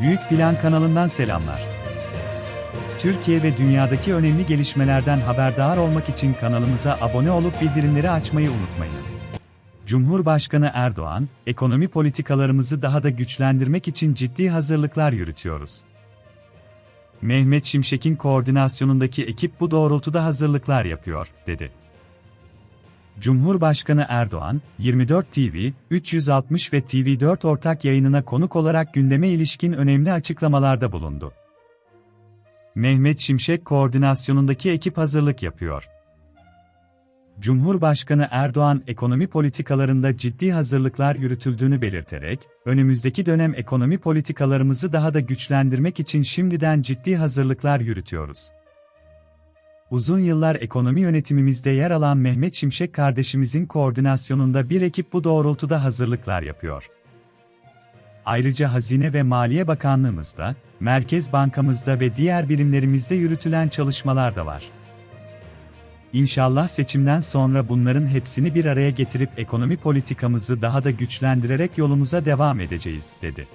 Büyük Plan kanalından selamlar. Türkiye ve dünyadaki önemli gelişmelerden haberdar olmak için kanalımıza abone olup bildirimleri açmayı unutmayınız. Cumhurbaşkanı Erdoğan, ekonomi politikalarımızı daha da güçlendirmek için ciddi hazırlıklar yürütüyoruz. Mehmet Şimşek'in koordinasyonundaki ekip bu doğrultuda hazırlıklar yapıyor, dedi. Cumhurbaşkanı Erdoğan, 24 TV, 360 ve TV4 ortak yayınına konuk olarak gündeme ilişkin önemli açıklamalarda bulundu. Mehmet Şimşek koordinasyonundaki ekip hazırlık yapıyor. Cumhurbaşkanı Erdoğan ekonomi politikalarında ciddi hazırlıklar yürütüldüğünü belirterek, önümüzdeki dönem ekonomi politikalarımızı daha da güçlendirmek için şimdiden ciddi hazırlıklar yürütüyoruz. Uzun yıllar ekonomi yönetimimizde yer alan Mehmet Şimşek kardeşimizin koordinasyonunda bir ekip bu doğrultuda hazırlıklar yapıyor. Ayrıca Hazine ve Maliye Bakanlığımızda, Merkez Bankamızda ve diğer birimlerimizde yürütülen çalışmalar da var. İnşallah seçimden sonra bunların hepsini bir araya getirip ekonomi politikamızı daha da güçlendirerek yolumuza devam edeceğiz, dedi.